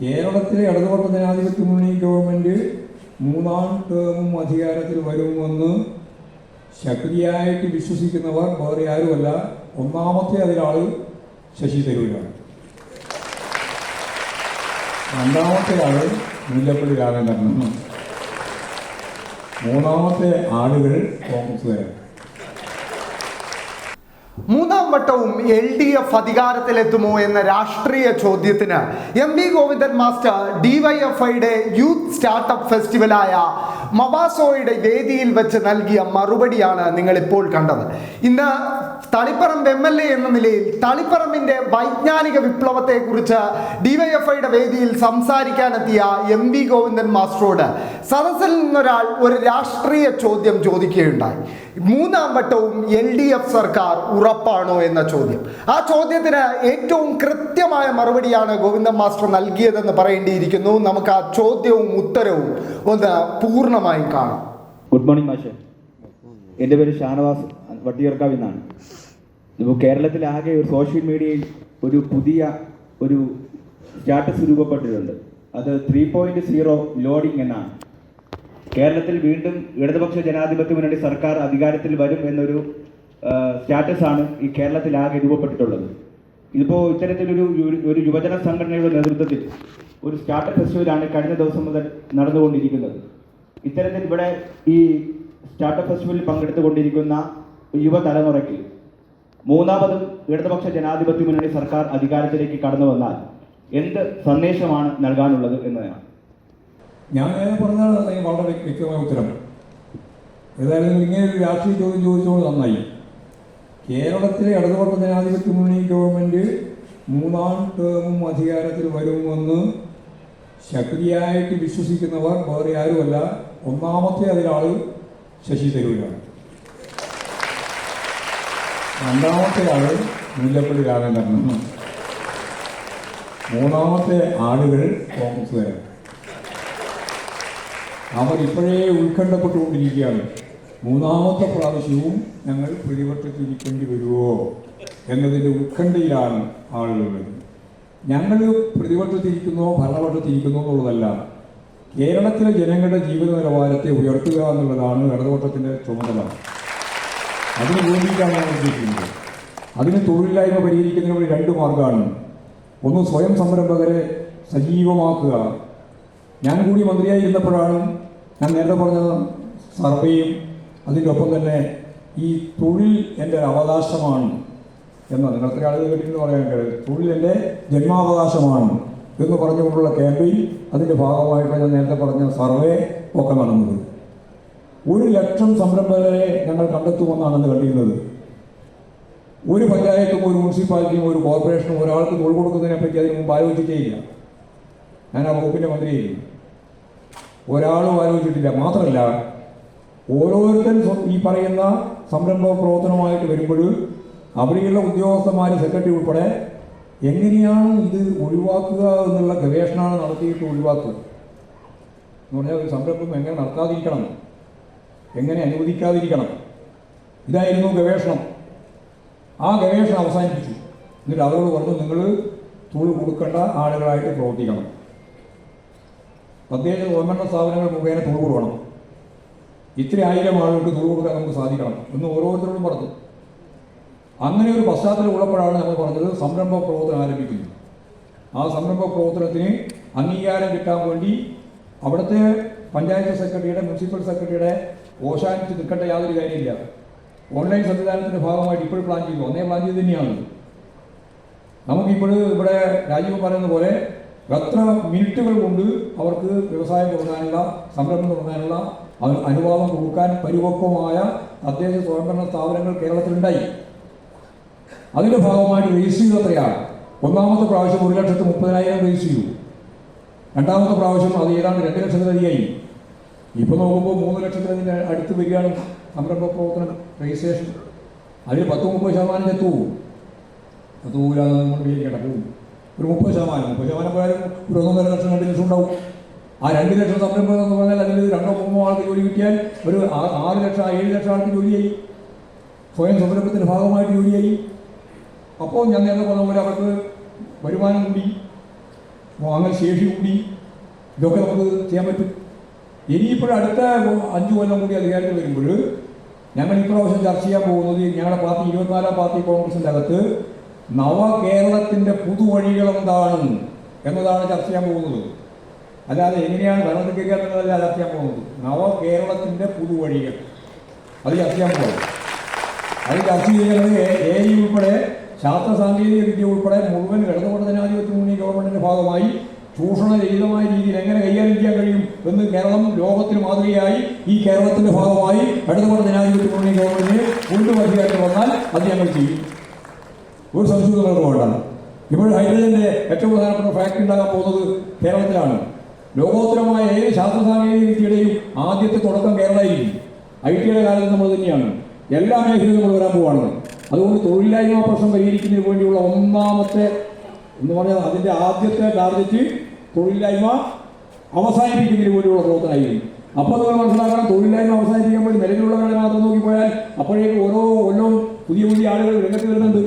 കേരളത്തിലെ ഇടതുപക്ഷ ജനാധിപത്യ മുന്നണി ഗവൺമെന്റ് മൂന്നാം ടേമും അധികാരത്തിൽ വരുമെന്ന് ശക്തിയായിട്ട് വിശ്വസിക്കുന്നവർ വേറെ ആരുമല്ല. ഒന്നാമത്തെ അതിലാൾ ശശി തരൂരാണ്. രണ്ടാമത്തെ ആൾ മുല്ലപ്പള്ളി രാമചന്ദ്രനാണ് മൂന്നാമത്തെ ആളുകൾ കോൺഗ്രസ്സുകാരാണ്. മൂന്നാം വട്ടവും എൽ ഡി എഫ് അധികാരത്തിലെത്തുമോ എന്ന രാഷ്ട്രീയ ചോദ്യത്തിന് എം വി ഗോവിന്ദൻ മാസ്റ്റർ ഡിവൈഎഫ്ഐയുടെ യൂത്ത് സ്റ്റാർട്ടപ്പ് ഫെസ്റ്റിവലായ മബാസോയുടെ വേദിയിൽ വെച്ച് നൽകിയ മറുപടിയാണ് നിങ്ങൾ ഇപ്പോൾ കണ്ടത്. ഇന്ന് തളിപ്പറമ്പ് എം എൽ എ എന്ന നിലയിൽ തളിപ്പറമ്പിന്റെ വൈജ്ഞാനിക വിപ്ലവത്തെക്കുറിച്ച് ഡിവൈഎഫ്ഐയുടെ വേദിയിൽ സംസാരിക്കാനെത്തിയ എം വി ഗോവിന്ദൻ മാസ്റ്ററോട് സദസ്സിൽ നിന്നൊരാൾ ഒരു രാഷ്ട്രീയ ചോദ്യം ചോദിക്കുകയുണ്ടായി. മൂന്നാം വട്ടവും എൽ ഡി എഫ് സർക്കാർ ഉറപ്പാണോ എന്ന ചോദ്യം. ആ ചോദ്യത്തിന് ഏറ്റവും കൃത്യമായ മറുപടിയാണ് ഗോവിന്ദൻ മാസ്റ്റർ നൽകിയതെന്ന് പറയേണ്ടിയിരിക്കുന്നു. നമുക്ക് ആ ചോദ്യവും ഉത്തരവും ഒന്ന് പൂർണമായും കാണാം. ഗുഡ് മോർണിംഗ് മാഷെ. എന്റെ പേര് ഷാനവാസ്. വട്ടിയൂർക്കാവ് എന്നാണ് ഇപ്പോൾ കേരളത്തിലാകെ ഒരു സോഷ്യൽ മീഡിയയിൽ ഒരു പുതിയ ഒരു സ്റ്റാറ്റസ് രൂപപ്പെട്ടിട്ടുണ്ട്. അത് ത്രീ പോയിന്റ് സീറോ ലോഡിംഗ് എന്നാണ്. കേരളത്തിൽ വീണ്ടും ഇടതുപക്ഷ ജനാധിപത്യ മുന്നണി സർക്കാർ അധികാരത്തിൽ വരും എന്നൊരു സ്റ്റാറ്റസ് ആണ് ഈ കേരളത്തിലാകെ രൂപപ്പെട്ടിട്ടുള്ളത്. ഇതിപ്പോൾ ഇത്തരത്തിലൊരു ഒരു യുവജന സംഘടനയുടെ നേതൃത്വത്തിൽ ഒരു സ്റ്റാർട്ടപ്പ് ഫെസ്റ്റിവലാണ് കഴിഞ്ഞ ദിവസം മുതൽ നടന്നുകൊണ്ടിരിക്കുന്നത്. ഇത്തരത്തിൽ ഇവിടെ ഈ സ്റ്റാർട്ടപ്പ് ഫെസ്റ്റിവലിൽ പങ്കെടുത്തുകൊണ്ടിരിക്കുന്ന യുവതലമുറയ്ക്ക് മൂന്നാമതും ഇടതുപക്ഷ ജനാധിപത്യ മുന്നണി സർക്കാർ അധികാരത്തിലേക്ക് കടന്നു വന്നാൽ എന്ത് സന്ദേശമാണ് നൽകാനുള്ളത് എന്നതാണ്. ഞാൻ നേരെ പറഞ്ഞതാണ് വളരെ വ്യക്തമായ ഉത്തരം. ഏതായാലും ഇങ്ങനെ ഒരു രാഷ്ട്രീയ ചോദ്യം ചോദിച്ചോണ്ട് നന്നായി. കേരളത്തിലെ ഇടതുപക്ഷ ജനാധിപത്യ മുന്നണി ഗവൺമെന്റ് മൂന്നാം ടേമും അധികാരത്തിൽ വരുമെന്ന് ശക്തിയായിട്ട് വിശ്വസിക്കുന്നവർ വേറെ ആരുമല്ല. ഒന്നാമത്തെ അതിലാൾ ശശി തരൂരാണ്. രണ്ടാമത്തെ ആൾ മുല്ലപ്പള്ളി രാമചന്ദ്രനാണ് മൂന്നാമത്തെ ആളുകൾ കോൺഗ്രസ്സുകാരാണ് അവർ ഇപ്പോഴേ ഉത്കണ്ഠപ്പെട്ടുകൊണ്ടിരിക്കുകയാണ്. മൂന്നാമത്തെ പ്രാവശ്യവും ഞങ്ങൾ പ്രതിപക്ഷത്തിരിക്കേണ്ടി വരുമോ എന്നതിന്റെ ഉത്കണ്ഠയിലാണ് ആളുകളുള്ളത്. ഞങ്ങൾ പ്രതിപക്ഷത്തിരിക്കുന്നോ ഭരണപക്ഷത്തിരിക്കുന്നോ എന്നുള്ളതല്ല കേരളത്തിലെ ജനങ്ങളുടെ ജീവിത നിലവാരത്തെ ഉയർത്തുക എന്നുള്ളതാണ് ഇടതുപക്ഷത്തിന്റെ ചുമതല. അതിന് വേണ്ടിയിട്ടാണ് ഞാൻ ഉദ്ദേശിക്കുന്നത്. അതിന് തൊഴിലില്ലായ്മ പരിഹരിക്കുന്നതിന് വേണ്ടി രണ്ട് മാർഗമാണ് ഒന്ന് സ്വയം സംരംഭകരെ സജീവമാക്കുക. ഞാൻ കൂടി മന്ത്രിയായി ഇരുന്നപ്പോഴാണ് ഞാൻ നേരത്തെ പറഞ്ഞ സർവേയും അതിന്റെ ഒപ്പം തന്നെ ഈ തൊഴിൽ എന്റെ അവകാശമാണ് എന്ന് നിങ്ങളത്ര ആളുകൾ കേട്ടിട്ട് പറയാൻ കഴിയും. തൊഴിൽ എന്റെ ജന്മാവകാശമാണ് എന്ന് പറഞ്ഞുകൊണ്ടുള്ള ക്യാമ്പയിൻ അതിന്റെ ഭാഗമായിട്ട് ഞാൻ നേരത്തെ പറഞ്ഞ സർവേ ഒക്കെ നടന്നത്. ഒരു ലക്ഷം സംരംഭകരെ ഞങ്ങൾ കണ്ടെത്തുമെന്നാണ് അന്ന് കണ്ടിരുന്നത്. ഒരു പഞ്ചായത്തും ഒരു മുനിസിപ്പാലിറ്റിയും ഒരു കോർപ്പറേഷനും ഒരാൾക്ക് തൊഴിൽ കൊടുക്കുന്നതിനെ പറ്റി അതിന് മുമ്പ് ആലോചിച്ചിട്ടേ ഇല്ല ഞാൻ ആ വകുപ്പിന്റെ മന്ത്രിയായിരുന്നു. ഒരാളും ആലോചിച്ചിട്ടില്ല. മാത്രമല്ല ഓരോരുത്തരും ഈ പറയുന്ന സംരംഭ പ്രവർത്തനമായിട്ട് വരുമ്പോൾ അവിടെയുള്ള ഉദ്യോഗസ്ഥന്മാർ സെക്രട്ടറി ഉൾപ്പെടെ എങ്ങനെയാണ് ഇത് ഒഴിവാക്കുക എന്നുള്ള ഗവേഷണമാണ് നടത്തിയിട്ട് ഒഴിവാക്കുക. എന്ന് പറഞ്ഞാൽ ഒരു സംരംഭം എങ്ങനെ നടത്താതിരിക്കണം? എങ്ങനെ അനുവദിക്കാതിരിക്കണം? ഇതായിരുന്നു ഗവേഷണം. ആ ഗവേഷണം അവസാനിപ്പിച്ചു. എന്നിട്ട് അവരോട് പറഞ്ഞു നിങ്ങൾ തൊഴിൽ കൊടുക്കേണ്ട ആളുകളായിട്ട് പ്രവർത്തിക്കണം. പ്രത്യേകിച്ച് ഗവൺമെന്റ് സ്ഥാപനങ്ങൾ മുഖേന തൊഴിൽ കൊടുക്കണം ഇത്ര ആയിരം ആളുകൾക്ക് തൊഴിൽ കൊടുക്കാൻ നമുക്ക് സാധിക്കണം. എന്ന് ഓരോരുത്തരോടും പറഞ്ഞു. അങ്ങനെ ഒരു പശ്ചാത്തലം ഉള്ളപ്പോഴാണ് നമ്മൾ പറഞ്ഞത് സംരംഭ പ്രവർത്തനം ആരംഭിക്കുന്നത് ആ സംരംഭ പ്രവർത്തനത്തിന് അംഗീകാരം കിട്ടാൻ വേണ്ടി അവിടുത്തെ പഞ്ചായത്ത് സെക്രട്ടറിയുടെ മുനിസിപ്പൽ സെക്രട്ടറിയുടെ ഓശാനിച്ച് നിൽക്കേണ്ട യാതൊരു കാര്യമില്ല. ഓൺലൈൻ സംവിധാനത്തിന്റെ ഭാഗമായിട്ട് ഇപ്പോൾ പ്ലാൻ ചെയ്തു. ഒന്നേ പ്ലാൻ ചെയ്ത് തന്നെയാണ്. നമുക്കിപ്പോൾ ഇവിടെ രാജീവ് പറയുന്ന പോലെ എത്ര മിനിറ്റുകൾ കൊണ്ട് അവർക്ക് വ്യവസായം തുടങ്ങാനുള്ള സംരംഭം തുടങ്ങാനുള്ള അനുവാദം കൊടുക്കാൻ പരിപക്വമായ തദ്ദേശ സ്വയംഭരണ സ്ഥാപനങ്ങൾ കേരളത്തിലുണ്ടായി. അതിന്റെ ഭാഗമായിട്ട് രജിസ്റ്റർ ചെയ്ത് എത്രയാണ്? ഒന്നാമത്തെ പ്രാവശ്യം ഒരു ലക്ഷത്തി മുപ്പതിനായിരം രജിസ്റ്റർ ചെയ്തു. രണ്ടാമത്തെ പ്രാവശ്യം അത് ഏതാണ്ട് രണ്ട് ലക്ഷത്തിലധികമായി ഇപ്പോൾ നോക്കുമ്പോൾ മൂന്ന് ലക്ഷത്തിലതിന്റെ അടുത്ത് വരികയാണ് സംരംഭ പ്രവർത്തനം രജിസ്ട്രേഷൻ അതിൽ പത്ത് മുപ്പത് ശതമാനം ചെത്തു പത്ത് പോകില്ലാതെ പോകും ഒരു മുപ്പത് ശതമാനം. മുപ്പത് ശതമാനം പോയാലും ഒരു ഒന്നൊന്നര ലക്ഷം രണ്ട് ലക്ഷം ഉണ്ടാവും. ആ രണ്ട് ലക്ഷം സംരംഭം എന്ന് പറഞ്ഞാൽ അതിൽ രണ്ടോ മൂന്നോ ആൾക്ക് ജോലി കിട്ടിയാൽ ഒരു ആറ് ലക്ഷം ഏഴ് ലക്ഷം ആൾക്ക് ജോലിയായി. സ്വയം സംരംഭത്തിന്റെ ഭാഗമായിട്ട് ജോലിയായി. അപ്പോൾ ഞാൻ നേരത്തെ പറഞ്ഞ പോലെ അവർക്ക് വരുമാനം കൂടി വാങ്ങൽ ശേഷി കൂടി ഇതൊക്കെ നമുക്ക് ചെയ്യാൻ പറ്റും. ഇനിയിപ്പോൾ അടുത്ത അഞ്ചു കൊല്ലം കൂടി അധികാരത്തിൽ വരുമ്പോൾ ഞങ്ങൾ ഇപ്രാവശ്യം ചർച്ച ചെയ്യാൻ പോകുന്നത് ഞങ്ങളുടെ പാർട്ടി ഇരുപത്തിനാലാം പാർട്ടി കോൺഗ്രസിന്റെ അകത്ത് നവകേരളത്തിന്റെ പുതുവഴികൾ എന്താണ് എന്നതാണ് ചർച്ച ചെയ്യാൻ പോകുന്നത്. അല്ലാതെ എങ്ങനെയാണ് ഭരണത്തിൽ കയറുക ചർച്ച ചെയ്യാൻ പോകുന്നത്. നവകേരളത്തിന്റെ പുതുവഴികൾ. അത് ചർച്ച ചെയ്യാൻ പോകുന്നത്. അത് ചർച്ച ചെയ്യുന്നത് എ ഐ ഉൾപ്പെടെ ശാസ്ത്ര സാങ്കേതിക വിദ്യ ഉൾപ്പെടെ മുഴുവൻ ഇടതുപക്ഷ ജനാധിപത്യ മുന്നണി ഗവൺമെന്റിന്റെ ഭാഗമായി ചൂഷണരഹിതമായ രീതിയിൽ എങ്ങനെ കൈകാര്യം ചെയ്യാൻ കഴിയും എന്ന് കേരളം ലോകത്തിന് മാതൃകയായി ഈ കേരളത്തിന്റെ ഭാഗമായി ഇടതുപക്ഷ ജനാധിപത്യ മുന്നണി ഗവൺമെന്റിന് അധികാരത്തിൽ വന്നാൽ അത് ഞങ്ങൾ ചെയ്യും. ഒരു സംശയവും വേണ്ട. ഇപ്പോൾ ഹൈഡ്രജന്റെ ഏറ്റവും പ്രധാനപ്പെട്ട ഫാക്ടറി ഉണ്ടാകാൻ പോകുന്നത് കേരളത്തിലാണ്. ലോകോത്തരമായ ഏത് ശാസ്ത്ര സാങ്കേതിക വിദ്യയുടെയും ആദ്യത്തെ തുടക്കം കേരളമായിരിക്കും. ഐ ടിയുടെ കാലത്ത് നമ്മൾ തന്നെയാണ്. എല്ലാ മേഖലയിലും നമ്മൾ വരാൻ പോവാണ്. അതുകൊണ്ട് തൊഴിലില്ലായ്മ പ്രശ്നം പരിഹരിക്കുന്നതിന് വേണ്ടിയുള്ള ഒന്നാമത്തെ എന്ന് പറഞ്ഞാൽ അതിന്റെ ആദ്യത്തെ ടാർഗറ്റ് തൊഴിലില്ലായ്മ അവസാനിപ്പിക്കുന്നതിന് വേണ്ടിയുള്ള പ്രവർത്തനമായിരിക്കും. അപ്പോൾ നമ്മൾ മനസ്സിലാക്കണം. തൊഴിലില്ലായ്മ അവസാനിപ്പിക്കാൻ വേണ്ടി നിലവിലുള്ളവരെ മാത്രം നോക്കിപ്പോയാൽ അപ്പോഴേക്കും ഓരോ കൊല്ലവും പുതിയ പുതിയ ആളുകൾ രംഗത്ത് വരുന്നുണ്ട്.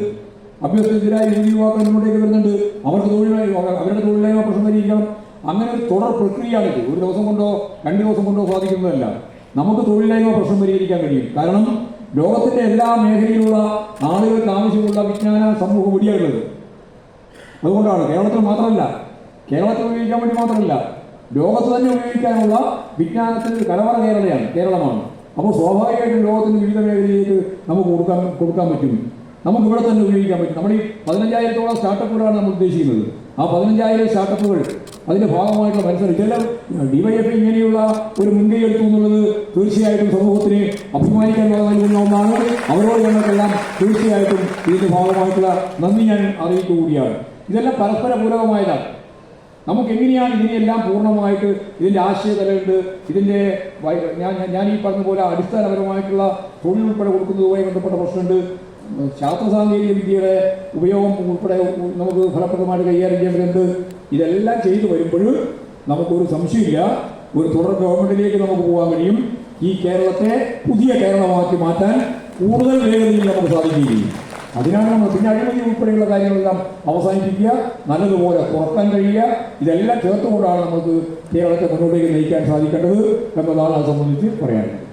അഭ്യർത്ഥനത്തിനായി യുവതി യുവാക്കൾ മുന്നോട്ടേക്ക് വരുന്നുണ്ട്. അവർക്ക് തൊഴിലായി അവരുടെ തൊഴിലില്ലായ്മ പ്രശ്നം പരിഹരിക്കണം. അങ്ങനെ ഒരു തുടർ പ്രക്രിയയാണിത്. ഒരു ദിവസം കൊണ്ടോ രണ്ട് ദിവസം കൊണ്ടോ സാധിക്കുന്നതല്ല. നമുക്ക് തൊഴിലില്ലായ്മ പ്രശ്നം പരിഹരിക്കാൻ കഴിയും. കാരണം ലോകത്തിന്റെ എല്ലാ മേഖലയിലുള്ള ആളുകൾക്ക് ആവശ്യമുള്ള വിജ്ഞാന സമൂഹം ഇവിടെയുള്ളത് അതുകൊണ്ടാണ് കേരളത്തിൽ മാത്രമല്ല കേരളത്തിൽ ഉപയോഗിക്കാൻ വേണ്ടി മാത്രമല്ല ലോകത്ത് തന്നെ ഉപയോഗിക്കാനുള്ള വിജ്ഞാനത്തിന് കലവറ കേരളയാണ് കേരളമാണ്. അപ്പോൾ സ്വാഭാവികമായിട്ടും ലോകത്തിന്റെ വിവിധ മേഖലയിലേക്ക് നമുക്ക് കൊടുക്കാൻ കൊടുക്കാൻ പറ്റും. നമുക്ക് ഇവിടെ തന്നെ ഉപയോഗിക്കാൻ പറ്റും. നമ്മുടെ ഈ പതിനഞ്ചായിരത്തോളം സ്റ്റാർട്ടപ്പുകളാണ് നമ്മൾ ഉദ്ദേശിക്കുന്നത്. ആ പതിനഞ്ചായിരം സ്റ്റാർട്ടപ്പുകൾ അതിന്റെ ഭാഗമായിട്ടുള്ള മത്സരം ഇതെല്ലാം ഡിവൈഎഫ് ഇങ്ങനെയുള്ള ഒരു മുൻകൈ എടുത്തു എന്നുള്ളത് തീർച്ചയായിട്ടും സമൂഹത്തിന് അഭിമാനിക്കാനുള്ള നൽകുന്ന ഒന്നാണ് അവരോട് ഞങ്ങൾക്കെല്ലാം തീർച്ചയായിട്ടും ഇതിന്റെ ഭാഗമായിട്ടുള്ള നന്ദി ഞാൻ അറിയിക്കുക കൂടിയാണ് ഇതെല്ലാം പരസ്പര പൂരകമായതാണ് നമുക്ക് എങ്ങനെയാണ് ഇതിനെല്ലാം പൂർണമായിട്ട് ഇതിന്റെ ആശയതലുണ്ട് ഇതിന്റെ ഞാൻ- ഞാൻ ഈ പറഞ്ഞ പോലെ അടിസ്ഥാനപരമായിട്ടുള്ള തൊഴിൽ ഉൾപ്പെടെ കൊടുക്കുന്നതുമായി ബന്ധപ്പെട്ട പ്രശ്നമുണ്ട്. ശാസ്ത്ര സാങ്കേതിക വിദ്യയുടെ ഉപയോഗം ഉൾപ്പെടെ നമുക്ക് ഫലപ്രദമായിട്ട് കൈകാര്യം ചെയ്യേണ്ടതുണ്ട് ഇതെല്ലാം ചെയ്തു വരുമ്പോൾ നമുക്കൊരു സംശയമില്ല. ഒരു തുടർ ഗവൺമെന്റിലേക്ക് നമുക്ക് പോകാൻ കഴിയും. ഈ കേരളത്തെ പുതിയ കേരളമാക്കി മാറ്റാൻ കൂടുതൽ വേഗതയിൽ നമുക്ക് സാധിക്കുകയും അതിനാണ് നമ്മൾ പിന്നെ അഴിമതി ഉൾപ്പെടെയുള്ള കാര്യങ്ങളെല്ലാം അവസാനിപ്പിക്കുക. നല്ലതുപോലെ തുറക്കാൻ കഴിയുക. ഇതെല്ലാം ചേർത്തുകൊണ്ടാണ് നമുക്ക് കേരളത്തെ മുന്നോട്ടേക്ക് നയിക്കാൻ സാധിക്കേണ്ടത് എന്നതാണ് അത് സംബന്ധിച്ച് പറയാനുള്ളത്.